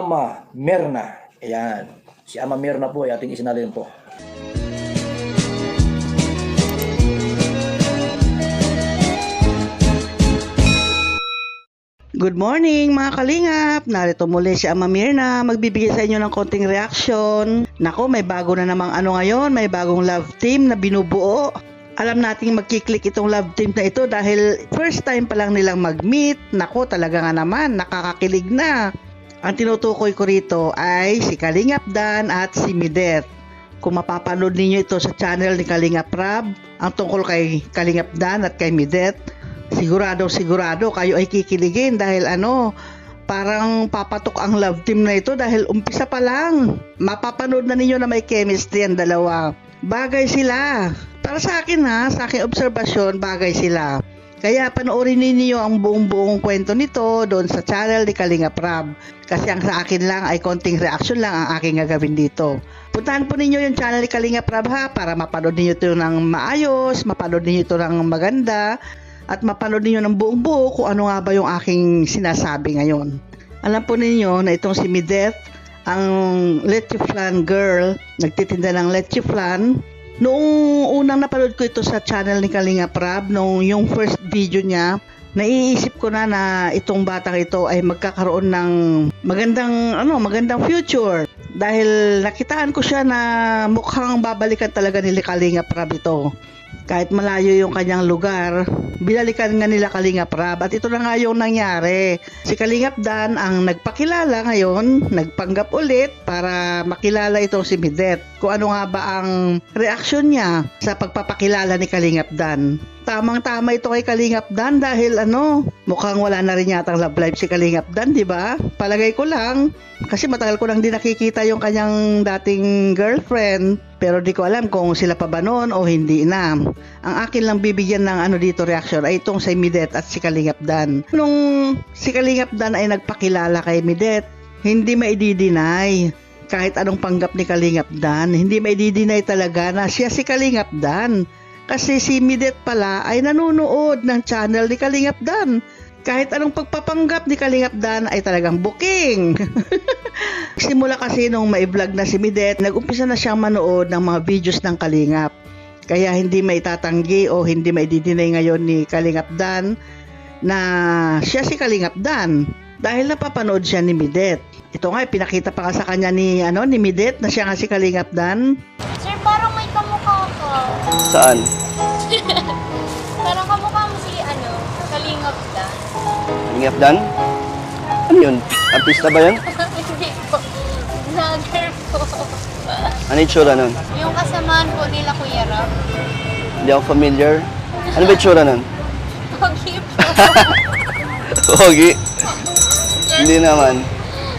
Ama Mirna. Ayan. Si Ama Mirna po ay ating isinalin po. Good morning mga kalingap! Narito muli si Ama Mirna, magbibigay sa inyo ng konting reaction. Nako, may bago na namang ano ngayon, may bagong love team na binubuo. Alam nating magkiklik itong love team na ito dahil first time pa lang nilang mag-meet. Nako, talaga nga naman, nakakakilig na. Ang tinutukoy ko rito ay si Kalingap Dan at si Midet. Kung mapapanood ninyo ito sa channel ni Kalingap Rab, ang tungkol kay Kalingap Dan at kay Midet, sigurado sigurado kayo ay kikiligin dahil ano, parang papatok ang love team na ito dahil umpisa pa lang. Mapapanood na ninyo na may chemistry ang dalawa. Bagay sila. Para sa akin ha, sa aking obserbasyon, bagay sila. Kaya panoorin ninyo ang buong-buong kwento nito doon sa channel ni Kalinga Prab. Kasi ang sa akin lang ay konting reaction lang ang aking gagawin dito. Puntahan po ninyo yung channel ni Kalinga Prab ha para mapanood ninyo ito ng maayos, mapanood ninyo ito ng maganda, at mapanood ninyo ng buong buo kung ano nga ba yung aking sinasabi ngayon. Alam po ninyo na itong si Mideth, ang leche flan girl, nagtitinda ng leche flan. Noong unang napanood ko ito sa channel ni Kalinga Prab, nung yung first video niya, naiisip ko na na itong batang ito ay magkakaroon ng magandang ano magandang future dahil nakitaan ko siya na mukhang babalikan talaga ni Kalinga Prab ito kahit malayo yung kanyang lugar, binalikan nga nila Kalingap Rab at ito na nga yung nangyari. Si Kalingap Dan ang nagpakilala ngayon, nagpanggap ulit para makilala itong si Midet. Kung ano nga ba ang reaksyon niya sa pagpapakilala ni Kalingap Dan. Tamang-tama ito kay Kalingap Dan dahil ano, mukhang wala na rin yatang love life si Kalingap Dan, di ba? Palagay ko lang, kasi matagal ko nang di nakikita yung kanyang dating girlfriend. Pero di ko alam kung sila pa ba noon o hindi na. Ang akin lang bibigyan ng ano dito reaction ay itong si Midet at si Kalingap Dan. Nung si Kalingap Dan ay nagpakilala kay Midet, hindi maidi-deny kahit anong panggap ni Kalingap Dan, hindi maidi-deny talaga na siya si Kalingap Dan. Kasi si Midet pala ay nanonood ng channel ni Kalingap Dan. Kahit anong pagpapanggap ni Kalingap Dan ay talagang booking. Simula kasi nung mai-vlog na si Midet, nag-umpisa na siyang manood ng mga videos ng Kalingap. Kaya hindi may tatanggi o hindi may didinay ngayon ni Kalingap Dan na siya si Kalingap Dan dahil napapanood siya ni Midet. Ito nga, pinakita pa nga sa kanya ni, ano, ni Midet na siya nga si Kalingap Dan. Sir, parang may kamukha ka. Saan? Parang kamukha mo si, ano, Kalingap ka. Lingap Dan? Ano yun? Artista ba yun? Hindi po. Vlogger po. Ano yung tsura nun? Yung kasamaan po nila Kuya Rob. Hindi ako familiar. Ano ba yung tsura nun? Pogi po. Pogi. Hindi naman.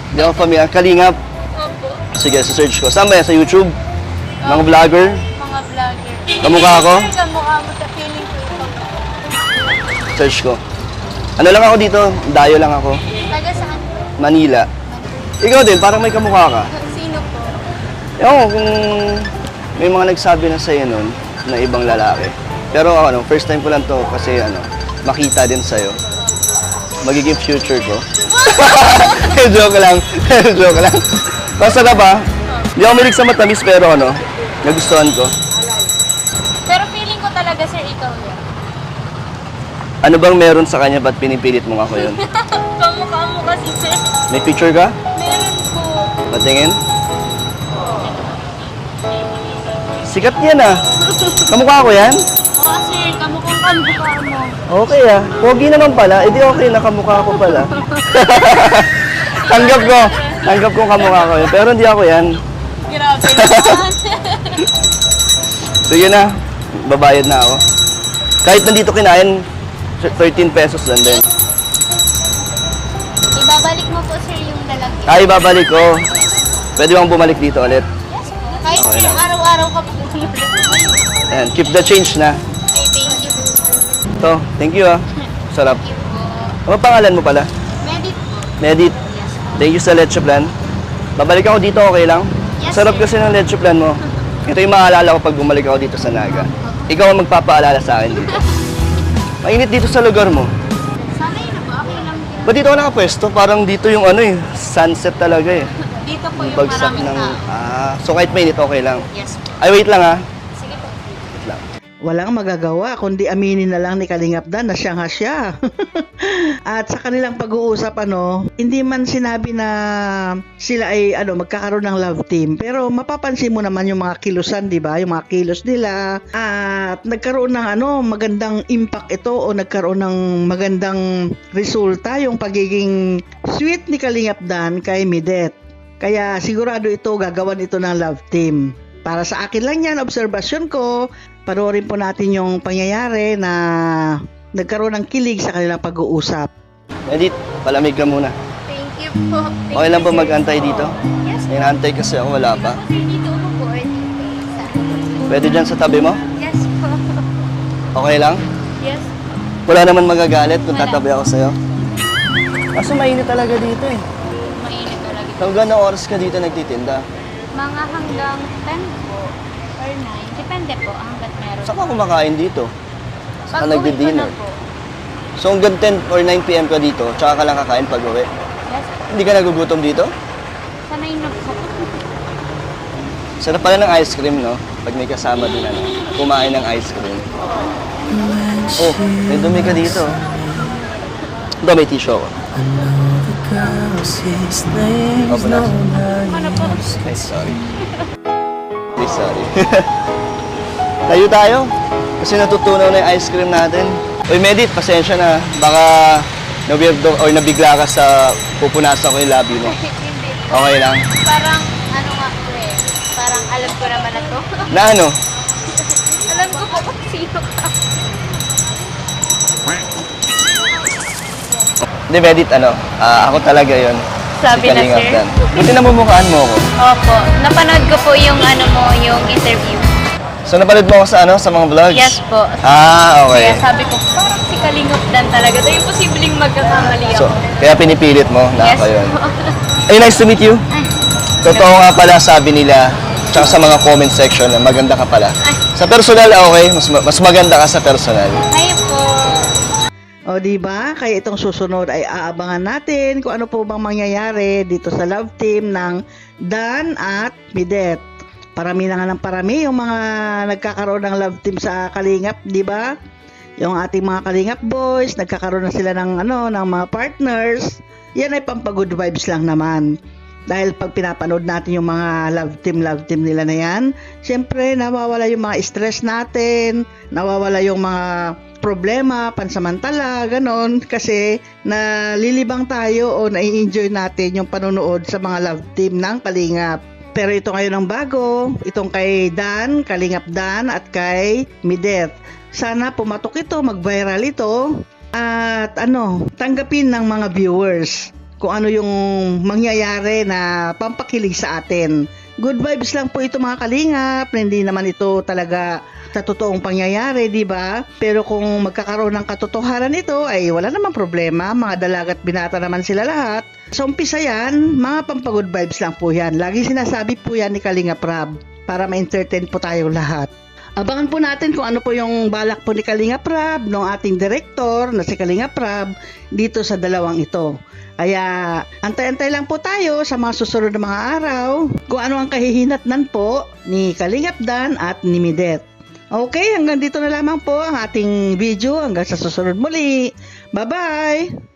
Hindi ako familiar. Kalingap. Opo. Sige, search ko. Saan ba yan? Sa YouTube? Mga vlogger? Mga vlogger. Kamukha ako? Kamukha mo sa feeling ko ito. Search ko. Ano lang ako dito? Dayo lang ako. Taga saan po? Manila. Ikaw din, parang may kamukha ka. Sino po? Ewan ko kung may mga nagsabi na sa'yo nun na ibang lalaki. Pero ano, first time ko lang to kasi ano, makita din sa'yo. Magiging future ko. Joke lang. Joke lang. Basta ka ba? Hindi ako milig sa matamis pero ano, nagustuhan ko. Pero feeling ko talaga, sir, ikaw yan. Ano bang meron sa kanya ba't pinipilit mo ako yun? kamukha mo kasi, sir. May picture ka? Meron po. Patingin? Sikat yan ah. Kamukha ko yan? Kamukha mo. Okay ah. Pogi naman pala. Eh di okay na kamukha ko pala. Tanggap ko. Tanggap ko kamukha ko yun. Pero hindi ako yan. Grabe naman. Sige na. Babayad na ako. Kahit nandito kinain, 13 pesos lang din. Ibabalik mo po, sir, yung lalaki. Ay, babalik ko. Pwede bang bumalik dito ulit? Kahit Okay lang. araw-araw ka po. Ayan, keep the change na. Okay, thank you. To, thank you ah. Sarap. Thank you po. Ano pangalan mo pala? Medit po. Medit. Yes, po. Thank you sa leche plan. Babalik ako dito, okay lang? Yes, Sarap sir. kasi ng leche plan mo. Ito yung maalala ko pag bumalik ako dito sa Naga. Ikaw ang magpapaalala sa akin dito. Mainit dito sa lugar mo. Sanay na po. Okay lang din. Ba't dito ako nakapwesto? Parang dito yung ano eh, sunset talaga eh. Dito po yung Bagsak maraming ng... tao. Ah, so kahit mainit, okay lang. Yes po. Ay, wait lang ah. Walang magagawa kundi aminin na lang ni Kalingap Dan na siya nga siya. At sa kanilang pag-uusap ano, hindi man sinabi na sila ay ano magkakaroon ng love team, pero mapapansin mo naman yung mga kilusan, 'di ba? Yung mga kilos nila at nagkaroon ng ano magandang impact ito o nagkaroon ng magandang resulta yung pagiging sweet ni Kalingap Dan kay Midet. Kaya sigurado ito gagawan ito ng love team. Para sa akin lang yan, obserbasyon ko, panoorin po natin yung pangyayari na nagkaroon ng kilig sa kanilang pag-uusap. Edith, palamig ka muna. Thank you po. Thank Okay lang ba mag-antay dito? Yes. Inaantay kasi ako, wala pa. Dito po. Pwede dyan sa tabi mo? Yes po. Okay lang? Yes. Wala naman magagalit kung tatabi ako sa'yo? Kaso mainit talaga dito eh. Mainit talaga. Hanggang na oras ka dito nagtitinda? Mga hanggang 10 po or 9. Depende po hanggat meron. Saan ka kumakain dito? Saan uwi ko nagdi-dinner? na po. So hanggang 10 or 9 p.m. ka dito, tsaka ka lang kakain pag uwi. Yes. Hindi ka nagugutom dito? Sanay na po. Sarap pala ng ice cream, no? Pag may kasama din, ano, kumain ng ice cream. Oh, may dumi ka dito. Ito, may tissue ako. Opo na. Ano po? Ay, sorry. Ay, sorry. Tayo tayo. Kasi natutunaw na yung ice cream natin. Uy, Medit, pasensya na. Baka na-weirdo or nabigla ka sa pupunasan ko yung labi mo. Hindi. Okay lang. Parang ano nga po eh. Parang alam ko naman na to. Na ano? alam ko po kung sino ka. Hindi, ano? ah, ako talaga yon. Sabi na, Kalingap sir. Dan. Buti namumukhaan mo ako. Opo. Napanood ko po yung ano mo, yung interview. So, napanood mo ako sa ano? Sa mga vlogs? Yes po. Ah, okay. Kaya sabi ko, parang si Kalingap Dan talaga. Tayo posibleng magkakamali So, ako. kaya pinipilit mo na yes ako yun. po. Ay, nice to meet you. Ay, Totoo nga pala sabi nila, tsaka sa mga comment section na maganda ka pala. Ay. Sa personal, okay. Mas, mas maganda ka sa personal. Ay. O di ba? Kaya itong susunod ay aabangan natin kung ano po bang mangyayari dito sa love team ng Dan at Midet. Parami na nga ng parami yung mga nagkakaroon ng love team sa Kalingap, di ba? Yung ating mga Kalingap boys, nagkakaroon na sila ng ano, ng mga partners. Yan ay pampagood vibes lang naman. Dahil pag pinapanood natin yung mga love team, love team nila na yan, syempre nawawala yung mga stress natin, nawawala yung mga problema, pansamantala, ganon. Kasi nalilibang tayo o nai-enjoy natin yung panonood sa mga love team ng Kalingap. Pero ito ngayon ang bago, itong kay Dan, Kalingap Dan at kay Midet. Sana pumatok ito, mag-viral ito at ano, tanggapin ng mga viewers kung ano yung mangyayari na pampakilig sa atin. Good vibes lang po ito mga kalingap, hindi naman ito talaga sa totoong pangyayari, di ba? Pero kung magkakaroon ng katotohanan ito, ay wala namang problema. Mga dalagat binata naman sila lahat. Sa umpisa yan, mga pampagood vibes lang po yan. Lagi sinasabi po yan ni Kalinga Prab para ma-entertain po tayong lahat. Abangan po natin kung ano po yung balak po ni Kalinga Prab, ng ating direktor na si Kalinga Prab, dito sa dalawang ito. Kaya antay-antay lang po tayo sa mga susunod na mga araw kung ano ang kahihinatnan po ni Kalingap Dan at ni Midet. Okay, hanggang dito na lamang po ang ating video hanggang sa susunod muli. Bye-bye!